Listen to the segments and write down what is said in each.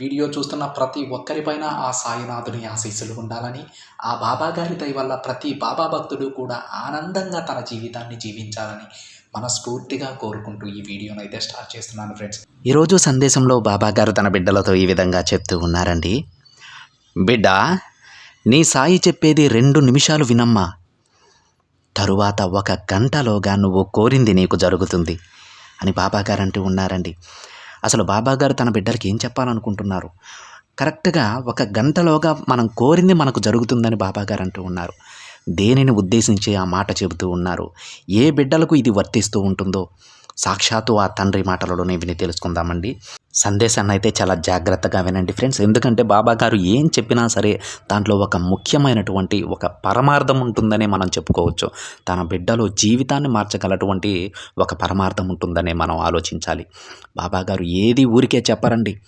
Video చూస్తున్న ప్రతి ఒక్కరిపైన ఆ సాయినాథుని ఆశీస్సులు ఉండాలని ఆ బాబా గారి దయ వల్ల ప్రతి బాబా భక్తుడు కూడా ఆనందంగా తన జీవితాన్ని జీవించాలని మనస్ఫూర్తిగా కోరుకుంటూ ఈ వీడియోను అయితే స్టార్ట్ చేస్తున్నాను ఫ్రెండ్స్. ఈరోజు సందేశంలో బాబా గారు తన బిడ్డలతో ఈ విధంగా చెప్తూ ఉన్నారండి. బిడ్డ నీ సాయి చెప్పేది రెండు నిమిషాలు వినమ్మా. తరువాత ఒక గంటలోగా నువ్వు కోరింది నీకు జరుగుతుంది అని బాబాగారు అంటూ ఉన్నారండి. అసలు బాబా గారు తన బిడ్డలకి ఏం చెప్పాలనుకుంటున్నారు? కరెక్ట్గా ఒక గంటలోగా మనం కోరింది మనకు జరుగుతుందని బాబా గారు అంటూ ఉన్నారు. దేనిని ఉద్దేశించి ఆ మాట చెబుతూ ఉన్నారు? ఏ బిడ్డలకు ఇది వర్తిస్తూ ఉంటుందో? సాక్షాత్తు ఆ తండ్రి మాటలలోనే విని తెలుసుకుందామండి. సందేశాన్ని అయితే చాలా జాగ్రత్తగా వినండి ఫ్రెండ్స్. ఎందుకంటే బాబా గారు ఏం చెప్పినా సరే దాంట్లో ఒక ముఖ్యమైనటువంటి ఒక పరమార్థం ఉంటుందనే మనం చెప్పుకోవచ్చు. తన బిడ్డలో జీవితాన్ని మార్చగలటువంటి ఒక పరమార్థం ఉంటుందనే మనం ఆలోచించాలి. బాబా గారు ఏది ఊరికే చెప్పరండి.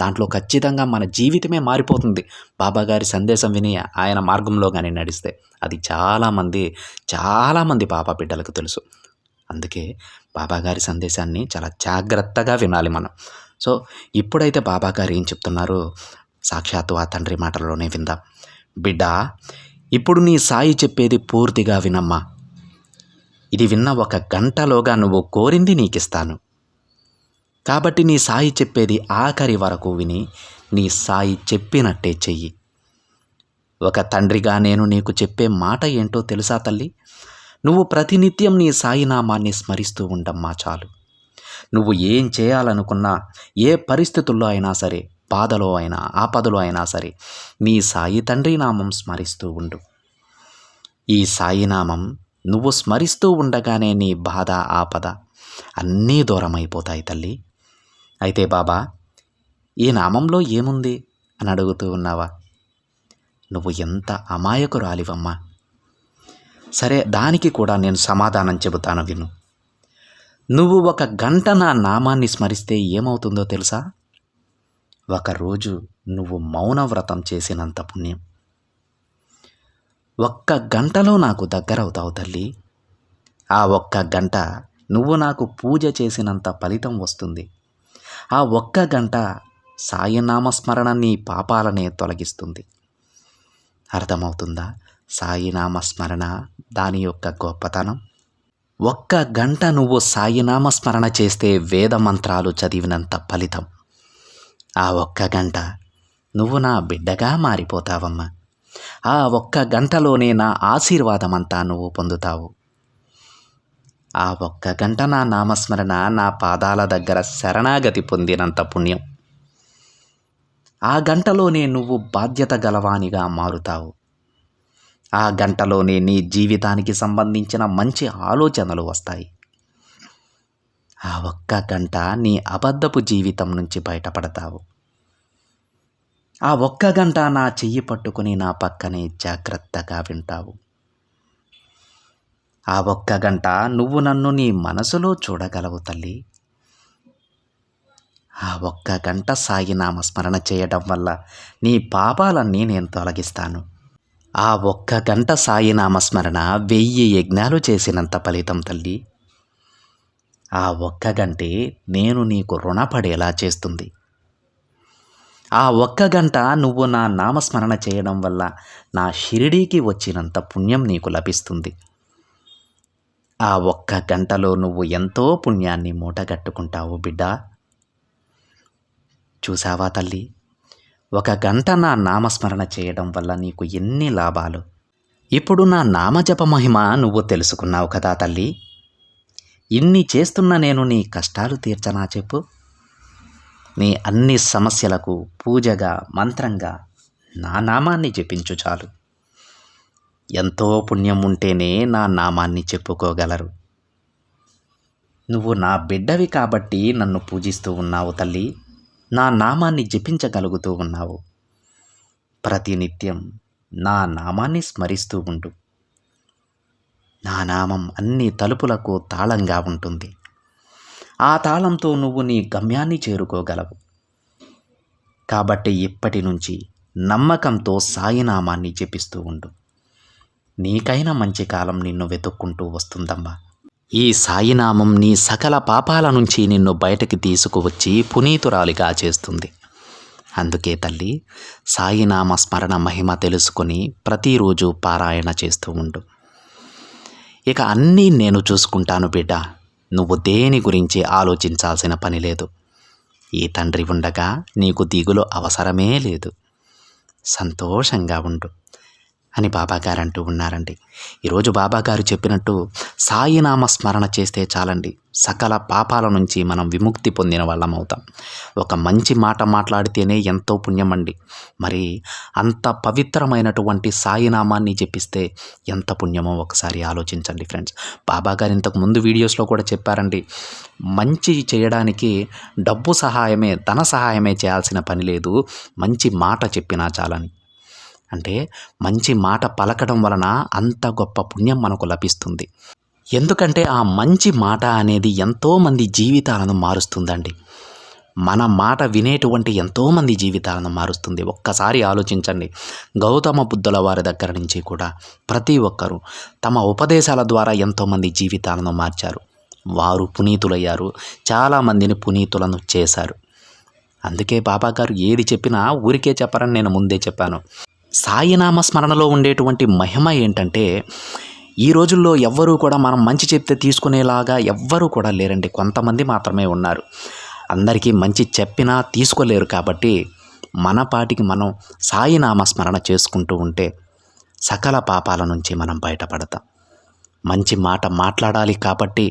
దాంట్లో ఖచ్చితంగా మన జీవితమే మారిపోతుంది. బాబాగారి సందేశం విని ఆయన మార్గంలో కానీ నడిస్తే అది చాలామంది చాలామంది బాబా బిడ్డలకు తెలుసు. అందుకే బాబాగారి సందేశాన్ని చాలా జాగ్రత్తగా వినాలి మనం. సో ఇప్పుడైతే బాబా గారు ఏం చెప్తున్నారో? సాక్షాత్తు ఆ తండ్రి మాటల్లోనే విందాం. బిడ్డ ఇప్పుడు నీ సాయి చెప్పేది పూర్తిగా వినమ్మా. ఇది విన్న ఒక గంటలోగా నువ్వు కోరింది నీకిస్తాను. కాబట్టి నీ సాయి చెప్పేది ఆఖరి వరకు విని నీ సాయి చెప్పినట్టే చెయ్యి. ఒక తండ్రిగా నేను నీకు చెప్పే మాట ఏంటో తెలుసా తల్లి? నువ్వు ప్రతినిత్యం నీ సాయినామాన్ని స్మరిస్తూ ఉండమ్మా చాలు. నువ్వు ఏం చేయాలనుకున్నా ఏ పరిస్థితుల్లో అయినా సరే బాధలో అయినా ఆపదలో అయినా సరే నీ సాయి తండ్రి నామం స్మరిస్తూ ఉండు. ఈ సాయినామం నువ్వు స్మరిస్తూ ఉండగానే నీ బాధ ఆపద అన్నీ దూరమైపోతాయి తల్లి. అయితే బాబా ఈ నామంలో ఏముంది? అని అడుగుతూ ఉన్నావా? నువ్వు ఎంత అమాయకురాలివమ్మా. సరే దానికి కూడా నేను సమాధానం చెబుతాను విను. నువ్వు ఒక గంట నా నామాన్ని స్మరిస్తే ఏమవుతుందో తెలుసా? ఒకరోజు నువ్వు మౌన వ్రతం చేసినంత పుణ్యం. ఒక్క గంటలో నాకు దగ్గరవుతావు తల్లి. ఆ ఒక్క గంట నువ్వు నాకు పూజ చేసినంత ఫలితం వస్తుంది. ఆ ఒక్క గంట సాయినామస్మరణ నీ పాపాలనే తొలగిస్తుంది. అర్థమవుతుందా? సాయినామస్మరణ దాని యొక్క గొప్పతనం. ఒక్క గంట నువ్వు సాయినామస్మరణ చేస్తే వేద మంత్రాలు చదివినంత ఫలితం. ఆ ఒక్క గంట నువ్వు నా బిడ్డగా మారిపోతావమ్మా. ఆ ఒక్క గంటలోనే నా ఆశీర్వాదమంతా నువ్వు పొందుతావు. ఆ ఒక్క గంట నా నామస్మరణ నా పాదాల దగ్గర శరణాగతి పొందినంత పుణ్యం. ఆ గంటలోనే నువ్వు బాధ్యత గలవానిగా మారుతావు. ఆ గంటలోనే నీ జీవితానికి సంబంధించిన మంచి ఆలోచనలు వస్తాయి. ఆ ఒక్క గంట నీ అబద్ధపు జీవితం నుంచి బయటపడతావు. ఆ ఒక్క గంట నా చెయ్యి పట్టుకుని నా పక్కనే జాగ్రత్తగా వింటావు. ఆ ఒక్క గంట నువ్వు నన్ను నీ మనసులో చూడగలవు తల్లి. ఆ ఒక్క గంట సాయి నామస్మరణ చేయడం వల్ల నీ పాపాలన్నీ నేను తొలగిస్తాను. ఆ ఒక్క గంట సాయి నామస్మరణ వెయ్యి యజ్ఞాలు చేసినంత ఫలితం తల్లి. ఆ ఒక్క గంటే నేను నీకు రుణపడేలా చేస్తుంది. ఆ ఒక్క గంట నువ్వు నా నామస్మరణ చేయడం వల్ల నా షిరిడీకి వచ్చినంత పుణ్యం నీకు లభిస్తుంది. ఆ ఒక్క గంటలో నువ్వు ఎంతో పుణ్యాన్ని మూటగట్టుకుంటావు బిడ్డ. చూసావా తల్లి? ఒక గంట నా నామస్మరణ చేయడం వల్ల నీకు ఎన్ని లాభాలు? ఇప్పుడు నా నామజప మహిమ నువ్వు తెలుసుకున్నావు కదా తల్లి. ఇన్ని చేస్తున్న నేను నీ కష్టాలు తీర్చనా చెప్పు. నీ అన్ని సమస్యలకు పూజగా మంత్రంగా నా నామాన్ని జపించు చాలు. ఎంతో పుణ్యం ఉంటేనే నా నామాన్ని చెప్పుకోగలరు. నువ్వు నా బిడ్డవి కాబట్టి నన్ను పూజిస్తూ ఉన్నావు తల్లి. నా నామాన్ని జపించగలుగుతూ ఉన్నావు. ప్రతినిత్యం నా నామాన్ని స్మరిస్తూ ఉండు. నా నామం అన్ని తలుపులకు తాళంగా ఉంటుంది. ఆ తాళంతో నువ్వు నీ గమ్యాన్ని చేరుకోగలవు. కాబట్టి ఇప్పటి నుంచి నమ్మకంతో సాయినామాన్ని జపిస్తూ ఉండు. నీకైనా మంచి కాలం నిన్ను వెతుక్కుంటూ వస్తుందమ్మా. ఈ సాయినామం నీ సకల పాపాల నుంచి నిన్ను బయటకి తీసుకువచ్చి పునీతురాలిగా చేస్తుంది. అందుకే తల్లి సాయినామ స్మరణ మహిమ తెలుసుకొని ప్రతిరోజు పారాయణ చేస్తూ ఉండు. ఇక అన్నీ నేను చూసుకుంటాను బిడ్డ. నువ్వు దేని గురించి ఆలోచించాల్సిన పని లేదు. ఈ తండ్రి ఉండగా నీకు దిగులు అవసరమే లేదు. సంతోషంగా ఉండు. అని బాబాగారు అంటూ ఉన్నారండి. ఈరోజు బాబాగారు చెప్పినట్టు సాయినామ స్మరణ చేస్తే చాలండి. సకల పాపాల నుంచి మనం విముక్తి పొందిన వాళ్ళం అవుతాం. ఒక మంచి మాట మాట్లాడితేనే ఎంతో పుణ్యమండి. మరి అంత పవిత్రమైనటువంటి సాయినామాన్ని జపిస్తే ఎంత పుణ్యమో ఒకసారి ఆలోచించండి ఫ్రెండ్స్. బాబాగారు ఇంతకు ముందు వీడియోస్లో కూడా చెప్పారండి. మంచి చేయడానికి డబ్బు సహాయమే ధన సహాయమే చేయాల్సిన పని లేదు. మంచి మాట చెప్పినా చాలని. అంటే మంచి మాట పలకడం వలన అంత గొప్ప పుణ్యం మనకు లభిస్తుంది. ఎందుకంటే ఆ మంచి మాట అనేది ఎంతోమంది జీవితాలను మారుస్తుందండి. మన మాట వినేటువంటి ఎంతోమంది జీవితాలను మారుస్తుంది. ఒక్కసారి ఆలోచించండి. గౌతమ బుద్ధుల వారి దగ్గర నుంచి కూడా ప్రతి ఒక్కరూ తమ ఉపదేశాల ద్వారా ఎంతోమంది జీవితాలను మార్చారు. వారు పునీతులయ్యారు. చాలామందిని పునీతులను చేశారు. అందుకే బాబాగారు ఏది చెప్పినా ఊరికే చెప్పరని నేను ముందే చెప్పాను. సాయినామ స్మరణలో ఉండేటువంటి మహిమ ఏంటంటే ఈ రోజుల్లో ఎవ్వరూ కూడా మనం మంచి చెప్తే తీసుకునేలాగా ఎవ్వరూ కూడా లేరండి. కొంతమంది మాత్రమే ఉన్నారు. అందరికీ మంచి చెప్పినా తీసుకోలేరు కాబట్టి మన పాటికి మనం సాయినామ స్మరణ చేసుకుంటూ ఉంటే సకల పాపాల నుంచి మనం బయటపడతాం. మంచి మాట మాట్లాడాలి కాబట్టి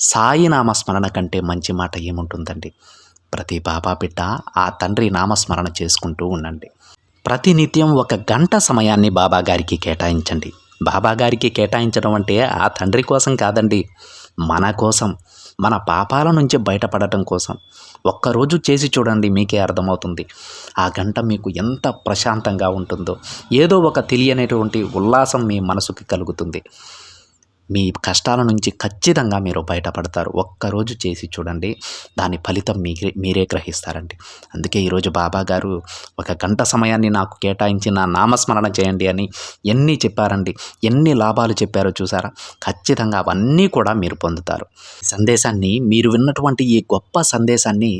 సాయినామ స్మరణ కంటే మంచి మాట ఏముంటుందండి? ప్రతి పాపా బిడ్డ ఆ తండ్రి నామస్మరణ చేసుకుంటూ ఉండండి. ప్రతినిత్యం ఒక గంట సమయాన్ని బాబాగారికి కేటాయించండి. బాబాగారికి కేటాయించడం అంటే ఆ తండ్రి కోసం కాదండి మన కోసం మన పాపాల నుంచి బయటపడటం కోసం. ఒక్కరోజు చేసి చూడండి మీకే అర్థమవుతుంది. ఆ గంట మీకు ఎంత ప్రశాంతంగా ఉంటుందో ఏదో ఒక తెలియనటువంటి ఉల్లాసం మీ మనసుకి కలుగుతుంది. మీ కష్టాల నుంచి ఖచ్చితంగా మీరు బయటపడతారు. ఒక్కరోజు చేసి చూడండి దాని ఫలితం మీరే మీరే గ్రహిస్తారండి. అందుకే ఈరోజు బాబా గారు ఒక గంట సమయాన్ని నాకు కేటాయించి నా నామస్మరణ చేయండి అని ఎన్ని చెప్పారండి ఎన్ని లాభాలు చెప్పారో చూసారా? ఖచ్చితంగా అవన్నీ కూడా మీరు పొందుతారు. సందేశాన్ని మీరు విన్నటువంటి ఈ గొప్ప సందేశాన్ని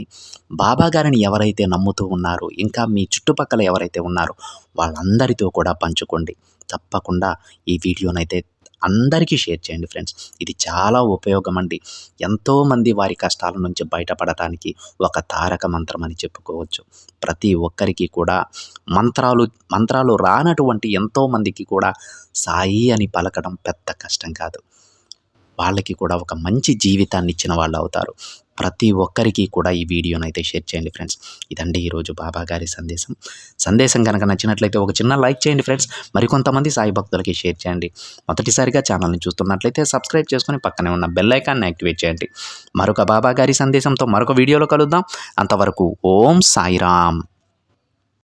బాబా గారిని ఎవరైతే నమ్ముతూ ఉన్నారో ఇంకా మీ చుట్టుపక్కల ఎవరైతే ఉన్నారో వాళ్ళందరితో కూడా పంచుకోండి. తప్పకుండా ఈ వీడియోనైతే అందరికీ షేర్ చేయండి ఫ్రెండ్స్. ఇది చాలా ఉపయోగం అండి ఎంతోమంది వారి కష్టాల నుంచి బయటపడటానికి ఒక తారక మంత్రం అని చెప్పుకోవచ్చు. ప్రతి ఒక్కరికి కూడా మంత్రాలు మంత్రాలు రానటువంటి ఎంతోమందికి కూడా సాయి అని పలకడం పెద్ద కష్టం కాదు. వాళ్ళకి కూడా ఒక మంచి జీవితాన్ని ఇచ్చిన వాళ్ళు అవుతారు. ప్రతి ఒక్కరికి కూడా ఈ వీడియోని అయితే షేర్ చేయండి ఫ్రెండ్స్. ఇదండి ఈరోజు బాబా గారి సందేశం. సందేశం కనుక నచ్చినట్లయితే ఒక చిన్న లైక్ చేయండి ఫ్రెండ్స్. మరికొంతమంది సాయి భక్తులకి షేర్ చేయండి. మొదటిసారిగా ఛానల్ని చూస్తున్నట్లయితే సబ్స్క్రైబ్ చేసుకుని పక్కనే ఉన్న బెల్ ఐకాన్ని యాక్టివేట్ చేయండి. మరొక బాబా గారి సందేశంతో మరొక వీడియోలో కలుద్దాం. అంతవరకు ఓం సాయిరామ్.